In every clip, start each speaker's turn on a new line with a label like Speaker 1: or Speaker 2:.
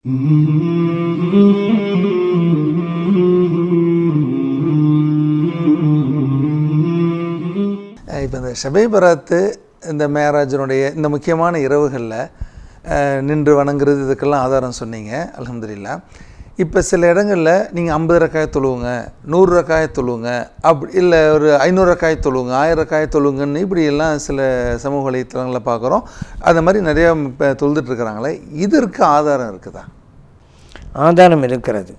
Speaker 1: இப்போ இந்த ஷபை பராத்து இந்த மேராஜனுடைய இந்த முக்கியமான இரவுகளில் நின்று வணங்குறது இதுக்கெல்லாம் ஆதாரம் சொன்னீங்க. அலமதுல்லா இப்போ சில இடங்களில் நீங்கள் ஐம்பது ரக்காய தொழுவுங்க நூறு ரக்காய தொழுவுங்க அப்படி இல்லை ஒரு ஐநூறு ரக்காய தொழுவுங்க ஆயிரம் ரக்காய தொழுவுங்கன்னு இப்படியெல்லாம் சில சமூக வலைத்தளங்களில் பார்க்குறோம் அந்த மாதிரி நிறையா இப்போ தொழுதுட்டுருக்குறாங்களே இதற்கு ஆதாரம் இருக்குதா?
Speaker 2: ஆதாரம் இருக்கிறது.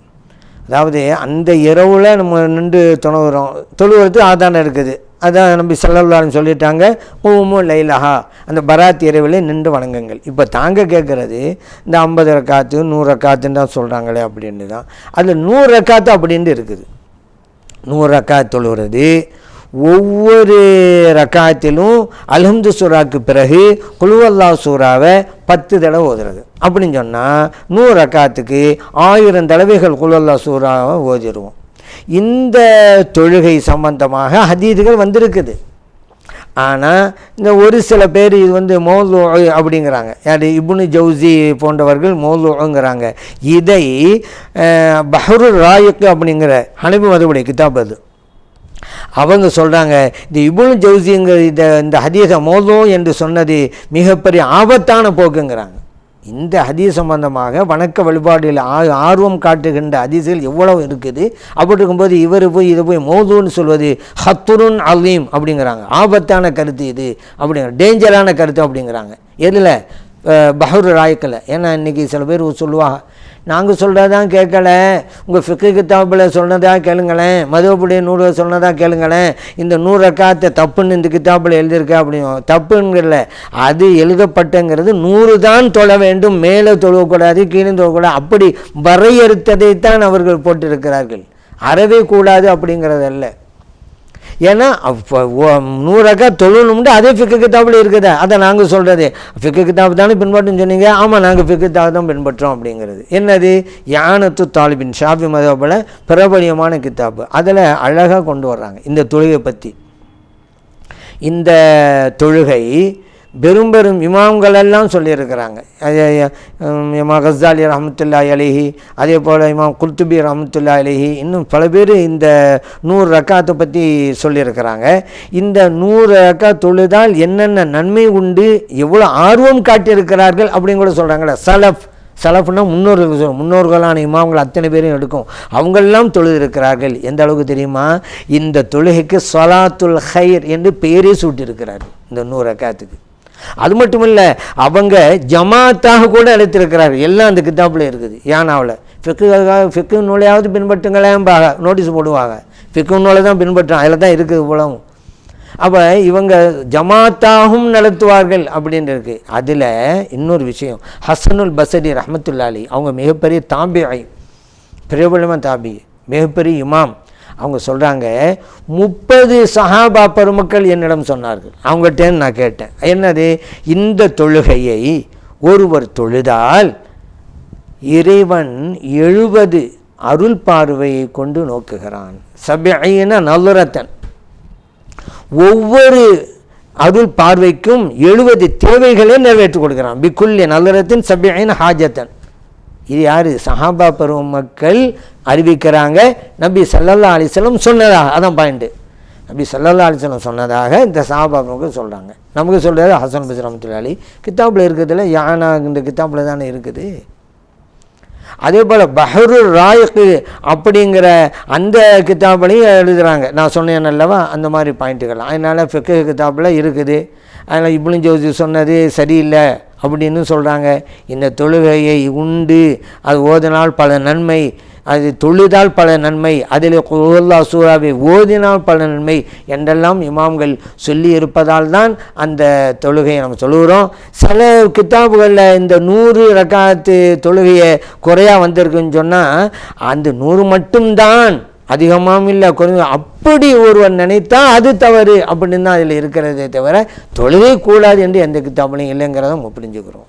Speaker 2: அதாவது அந்த இரவில் நம்ம நின்று தொழுகிறோம் தொழுகிறது ஆதாரம் இருக்குது. அதான் நம்பி செல்லல்லான்னு சொல்லிட்டாங்க பூமு லைலஹா. அந்த பராத் இரவில் நின்று வணங்குங்கள். இப்போ தாங்க கேட்குறது இந்த ஐம்பது ரக்காத்து நூறு ரக்காத்துன்னு தான் சொல்கிறாங்களே அப்படின்னு தான். அதில் நூறு ரக்காத்து அப்படின்ட்டு இருக்குது. நூறு ரக்காத் தொழுகிறது ஒவ்வொரு ரக்காத்திலும் அல்ஹம்து சூறாக்கு பிறகு குழுவல்லா சூறாவை பத்து தடவை ஓதுறது. அப்படின்னு சொன்னால் நூறு ரக்காத்துக்கு ஆயிரம் தடவைகள் குழுவல்லா சூறாவை ஓதிடுவோம் இந்த தொழுகை சம்பந்தமாக ஹதீதுகள் வந்திருக்குது. ஆனால் இந்த ஒரு சில பேர் இது வந்து மௌலு அப்படிங்கிறாங்க. யார்? இப்னு ஜவுசி போன்றவர்கள் மௌலுங்கிறாங்க. இதை பஹரு பஹ்ரு ராயுக்கு அப்படிங்கிற ஹனபி மதுபடி கிதாப் அது. அவங்க சொல்கிறாங்க இந்த இபுனு ஜவுசிங்கிற இந்த இந்த ஹதீஸை மோதும் என்று சொன்னது மிகப்பெரிய ஆபத்தான போக்குங்கிறாங்க. இந்த ஹதீஸ் சம்பந்தமாக வணக்க வழிபாடுகள் ஆர்வம் காட்டுகின்ற ஹதீஸ்கள் எவ்வளவு இருக்குது? அப்படி இருக்கும்போது இவர் போய் இதை போய் மோதுன்னு சொல்வது ஹத்துருன் அலீம் அப்படிங்கிறாங்க. ஆபத்தான கருத்து இது அப்படிங்கிற டேஞ்சரான கருத்து அப்படிங்கிறாங்க. எதில்? பஹ்ரு ராய்க்கில். ஏன்னா இன்றைக்கி சில பேர் சொல்லுவாங்க நாங்கள் சொல்கிறதான் கேட்கல. உங்கள் ஃபிக்கு கித்தாப்பில் சொன்னதாக கேளுங்களேன். மதுவப்புடைய நூறு சொன்னதாக கேளுங்களேன். இந்த நூறு ரக்காத்தை தப்புன்னு இந்த கித்தாப்பில் எழுதியிருக்க அப்படியும் தப்புங்கிறல. அது எழுதப்பட்டங்கிறது நூறு தான் தொழ வேண்டும். மேலே தொழக்கூடாது கீழே தொழக்கூடாது. அப்படி வரையறுத்ததை தான் அவர்கள் போட்டிருக்கிறார்கள். அறவே கூடாது அப்படிங்கிறதல்ல. ஏன்னா அப்போ நூறக்கா தொழணும்ட்டு அதே ஃபிக்கு கித்தாப்பில் இருக்குது. அதை நாங்கள் சொல்கிறது ஃபிக்கு கித்தாப் தானே பின்பற்றுன்னு சொன்னீங்க. ஆமாம் நாங்கள் ஃபிக்கு கிதாப் தான் பின்பற்றோம் அப்படிங்கிறது. என்னது? யானத்து தாலிபின். ஷாபி மதபில் பிரபலியமான கித்தாப்பு அதில் அழகாக கொண்டு வர்றாங்க. இந்த தொழுகை பற்றி இந்த தொழுகை பெரும் பெரும் இமாம்கள் எல்லாம் சொல்லியிருக்கிறாங்க இமாம் ஹஸ்தாலி ரஹமத்துல்லா அலிஹி அதே போல் இமாம் குல்துபி ரஹமத்துல்லா அலிஹி இன்னும் பல பேர் இந்த நூறு ரக்காத்தை பற்றி சொல்லியிருக்கிறாங்க. இந்த நூறு ரக்கா தொழுதால் என்னென்ன நன்மை உண்டு எவ்வளோ ஆர்வம் காட்டியிருக்கிறார்கள் அப்படின்னு கூட சொல்கிறாங்களே சலஃப் சலஃப்னா முன்னோர்கள் சொல்லும் முன்னோர்களான இமாம்கள் அத்தனை பேரும் எடுக்கும். அவங்களெல்லாம் தொழுதிருக்கிறார்கள். எந்த அளவுக்கு தெரியுமா? இந்த தொழுகைக்கு சொலாத்துல் ஹைர் என்று பெயரே சூட்டியிருக்கிறார் இந்த நூறு ரக்காத்துக்கு. அது மட்டும் இல்லை அவங்க ஜமாத்தாக கூட அழைத்திருக்கிறார்கள். எல்லாம் அந்த கித்தாப்பில் இருக்குது. யானாவில் ஃபிக்குக்காக ஃபிக்கு நூலையாவது பின்பற்றுங்களேன் நோட்டீஸ் போடுவாங்க. ஃபிக்கு நூலை தான் பின்பற்றும் அதில் தான் இருக்குது உலகம் அப்போ இவங்க ஜமாத்தாகவும் நடத்துவார்கள் அப்படின்னு இருக்கு. அதில் இன்னொரு விஷயம் ஹசனுல் பசரி ரஹமத்துல்லாலி அவங்க மிகப்பெரிய தாபிஐ பிரபலமாக தாபி மிகப்பெரிய இமாம். அவங்க சொல்கிறாங்க முப்பது சஹாபா பெருமக்கள் என்னிடம் சொன்னார்கள். அவங்ககிட்டேன்னு நான் கேட்டேன். என்னது? இந்த தொழுகையை ஒருவர் தொழுதால் இறைவன் எழுபது அருள் பார்வையை கொண்டு நோக்குகிறான். சபையின நல்லரத்தன் ஒவ்வொரு அருள் பார்வைக்கும் எழுபது தேவைகளை நிறைவேற்றி கொடுக்கிறான். பிக்குல்லிய நல்லரத்தின் சபிஐன ஹாஜத்தன். இது யார்? சஹாபா பருவ மக்கள் அறிவிக்கிறாங்க. நபி சல்லல்லா அலிஸ்லம் சொன்னதாக அதான் பாயிண்ட்டு நபி சல்லல்லா அலிஸ்லம் சொன்னதாக இந்த சஹாபா மக்கள் சொல்கிறாங்க நமக்கு சொல்கிறது ஹசன் பஸ் ரமத்துல்லாலி கித்தாப்பில் இருக்கிறதுல யானா இந்த கித்தாப்பில் தானே இருக்குது. அதே போல் பஹரு ராயக்கு அப்படிங்கிற அந்த கித்தாப்லையும் எழுதுகிறாங்க நான் சொன்னேன் அல்லவா? அந்த மாதிரி பாயிண்ட்டுகள் அதனால் ஃபிக்கு கித்தாப்பில் இருக்குது. அதில் இப்னு ஜோதி சொன்னது சரியில்லை அப்படின்னு சொல்கிறாங்க இந்த தொழுகையை உண்டு. அது ஓதினால் பல நன்மை. அது தொழுதால் பல நன்மை அதில் குல்லா சூறாவை ஓதினால் பல நன்மை என்றெல்லாம் இமாம்கள் சொல்லி இருப்பதால் தான் அந்த தொழுகையை நம்ம சொல்லுகிறோம். சில கித்தாபுகளில் இந்த நூறு ரக்காத்து தொழுகையை குறையாக வந்திருக்குன்னு சொன்னால் அந்த நூறு மட்டும்தான் அதிகமாகவும் இல்லை குறைஞ்ச அப்படி ஒருவர் நினைத்தா அது தவறு அப்படின்னு தான் அதில் இருக்கிறதே தவிர தொழுகை கூடாது என்று எந்த கித்தாப்புலையும் இல்லைங்கிறத நம்ம புரிஞ்சுக்கிறோம்.